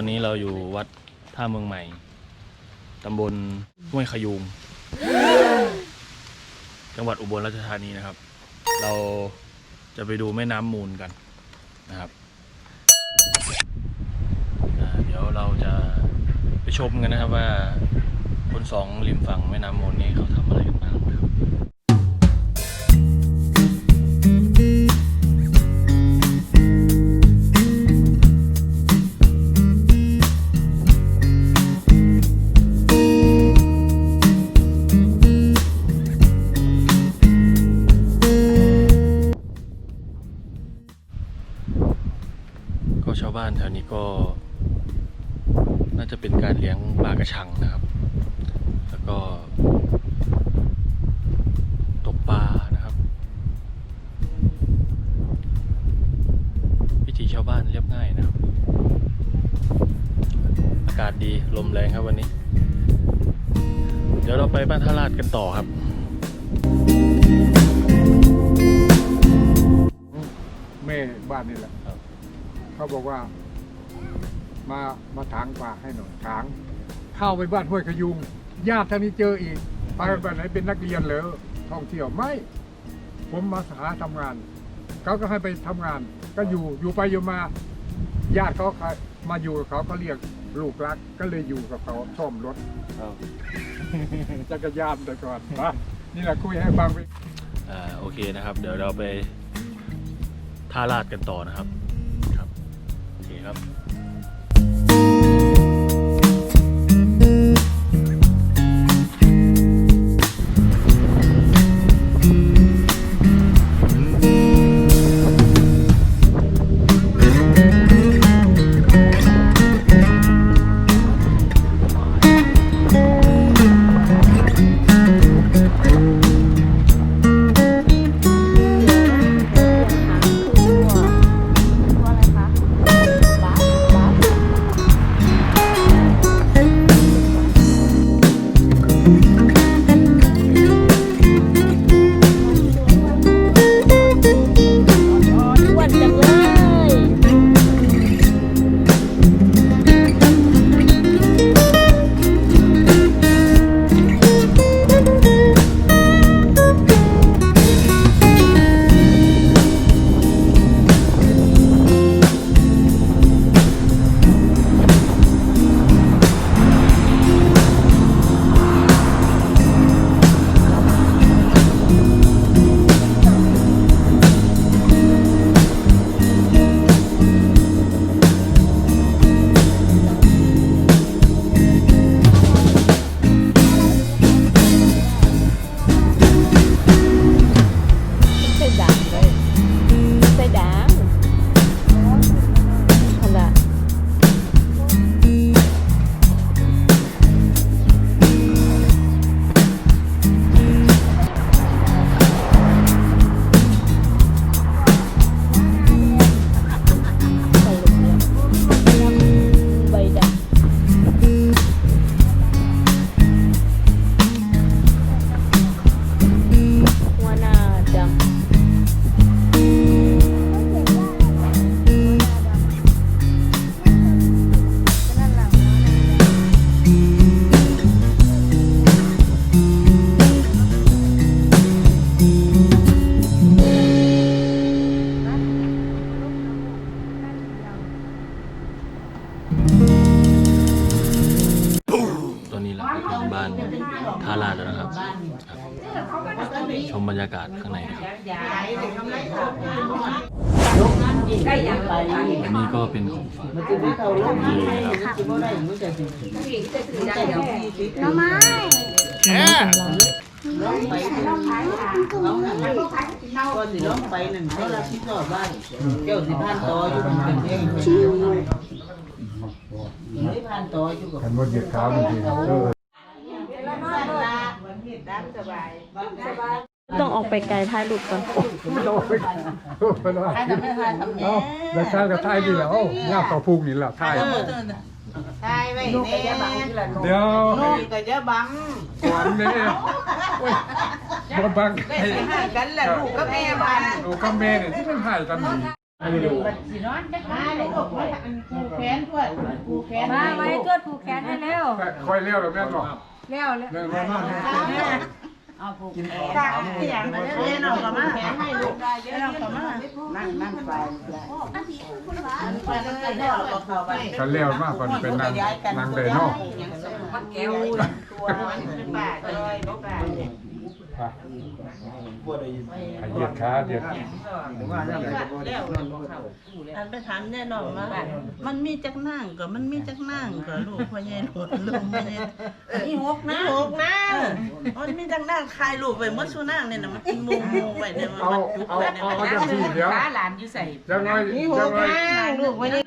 อนนี้เราอยู่วัดท่าเมืองใหม่ ตำบลห้วยขยุงจังหวัดอุบลราชธานีนะครับ เราจะไปดูแม่น้ำมูลกันนะครับอ่าเดี๋ยวเราจะไปชมกันนะครับว่าบนสองริมฝั่งแม่น้ำมูลนี้เขาทำอะไรกันบ้างนะครับ ชาวบ้านแถวนี้ก็ น่าจะเป็นการเลี้ยงปลากระชังนะครับ แล้วก็ ตกปลานะครับ วิถีชาวบ้านเรียบง่ายนะครับ อากาศดีลมแรงครับวันนี้ เดี๋ยวเราไปบ้านท่าลาดกันต่อครับแม่บ้านนี่แหละ เขาบอกว่า มามาถางป่าให้หน่อยถางเข้าไปบ้านห้วยขยุงญาติท่านนี้เจออีกไปบ้านไหนเป็นนักเรียนเหรอท่องเที่ยวไม่ ผมมาหาทำงานเขาก็ให้ไปทำงาน ก็อยู่อยู่ไปอยู่มาญาติเขามาอยู่กับเขาก็เรียกลูกรักก็เลยอยู่กับเขาซ่อมรถจักรยานแต่ก่อนนะนี่แหละคุยให้ฟังไปอ่าโอเคนะครับ เดี๋ยวเราไปท่าลาดกันต่อนะครับครับ โอเชมบรรยากาศข้างในนะครับอันนี้ก็เป็นของฝากของดีนะครับน่อไม้ก่อนสิร้องไปนั่นเขารับผิดชอบบ้านเจ้าสิพานต่ออยู่มันเป็นเองไม่พานต่ออยู่กับขันว่าเหยียดเท้าบางทีเออ ต้องออกไปไกลถ่ายรูปก่อนไม่ต้องไปโอ้ไปเลยใครทำไม่ทานทำแน่เอ้าแล้วใช่กับไทยนี่แหละเอ้าย่าต่อพูกนี่แหละไทยใช่ไว้แน่เดี๋ยวลูกก็จะบังขวัญเนี่ยโอ้ยบ่บังไม่ให้กันแหละลูกกับแม่บ้านลูกกับแม่เนี่ยที่มันหายกันดีสินอนจะหาลูกว่าอันกูแขนทวดกูแขนมาไว้ตรวจผูกแขนให้เร็วแต่คอยเลี้ยวหรือแม่นบอกเร็วเร็ว เรื่องมันมากเอาผูกแขนตาอย่างนั้นเด้อน้องก็มาแขนให้ลูกได้เด้อน้องก็มานั่งนั่งไปมันไปกันไปเด้อเราก็เข้าไปฉันเลี้ยวมากกว่าเป็นนางนางเดนอกมันแก้วตัวมันเป็นป่าเลยป่า เหยียดขาเหยียดอันไปถามแน่นอนว่ามันมีจักนั่งก็มันมีจักนั่งก็ลูกพ่อใหญ่หนวดลูกแม่เนี่ยนี่หกนะหกนั่งมันมีจักนั่งคายลูกไปเมื่อชูนั่งเนี่ยนะมันเป็นมุมมุมไว้เนี่ยมันเอาจุกเอาไว้เนี่ยเอามันจังสี่เดี๋ยวขาหลานอยู่ใส่จังไงนี่หจักงไงนะลูกไว้นี่